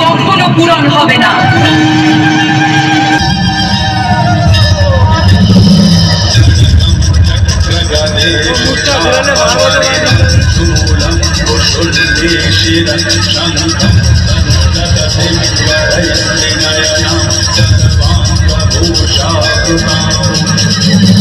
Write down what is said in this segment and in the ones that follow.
কখনো পূরণ হবে না। সংহারিতে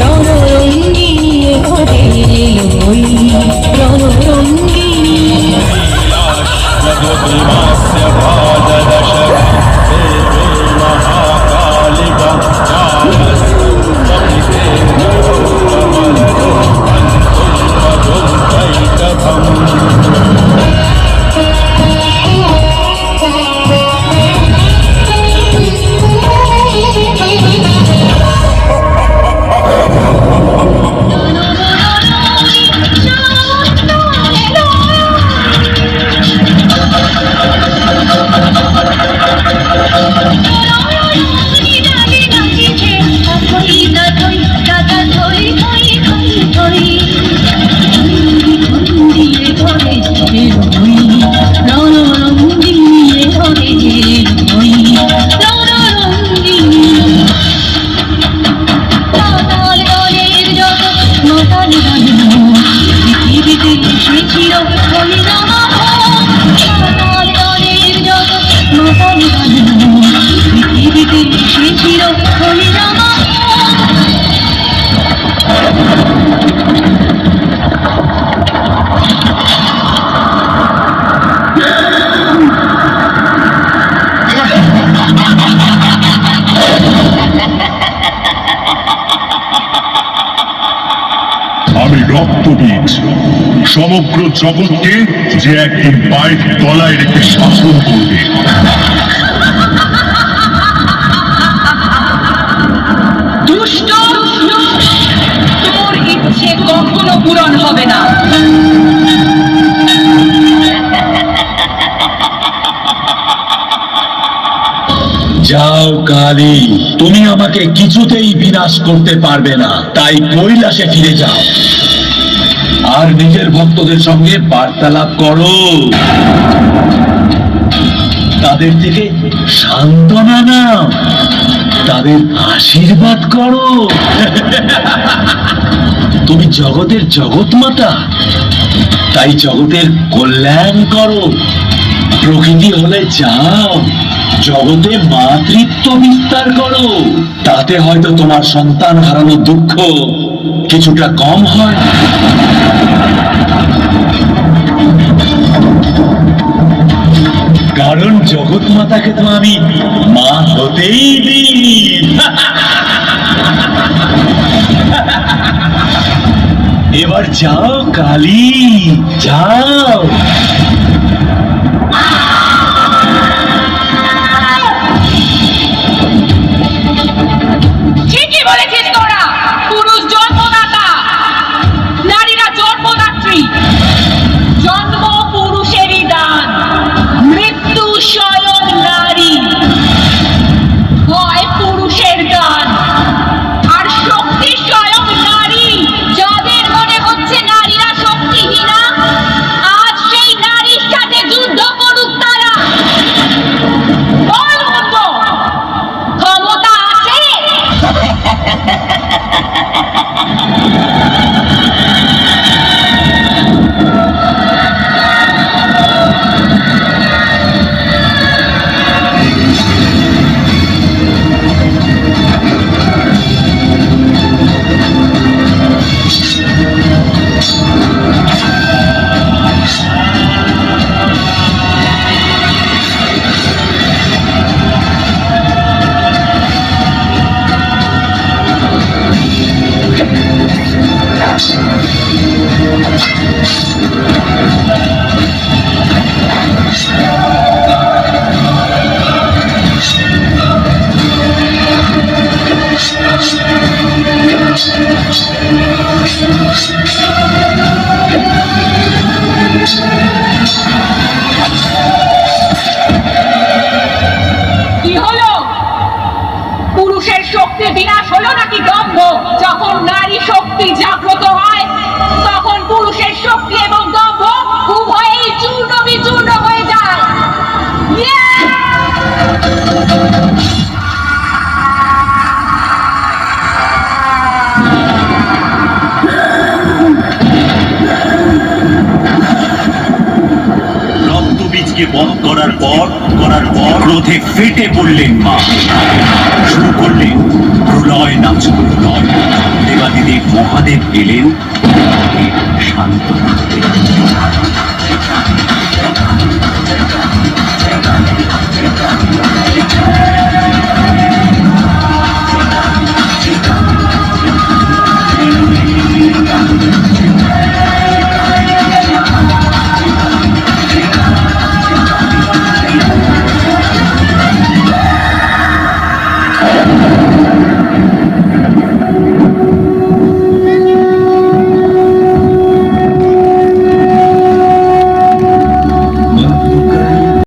রণরঙ্গিনী ঘরে এলোই রণরঙ্গিনী আমি রক্তবীজ সমগ্র জগৎকে যে একদিন পায়ের তলায় রেখে শাসন করবে। কখনো পূরণ হবে না। যাও কালী, তুমি আমাকে কিছুতেই বিনাশ করতে পারবে না। তাই কৈলাসে ফিরে যাও। আর নিজের ভক্তদের সঙ্গে বার্তালাপ করো। তাদের থেকে সান্ত্বনা নাও। তাদের আশীর্বাদ করো। তুমি জগতের জগৎ মাতা তাই জগতের কল্যাণ করো। প্রকৃতি হলে যাও। জগতে মাতৃত্ব বিস্তার করো। তাতে হয়তো তোমার সন্তান হারানোর দুঃখ কিছুটা কম হয়। কারণ জগৎ মাতাকে তো আমি মা হতেই দিই এবার যাও, কালী, যাও। রক্তবীজকে বন্ধ করার পর করার পর ক্রোধে ফেটে পড়লেন মা। শুরু করলেন প্রলয় নাচ প্রলয় দেবাদিদেব মহাদেব তাকে শান্ত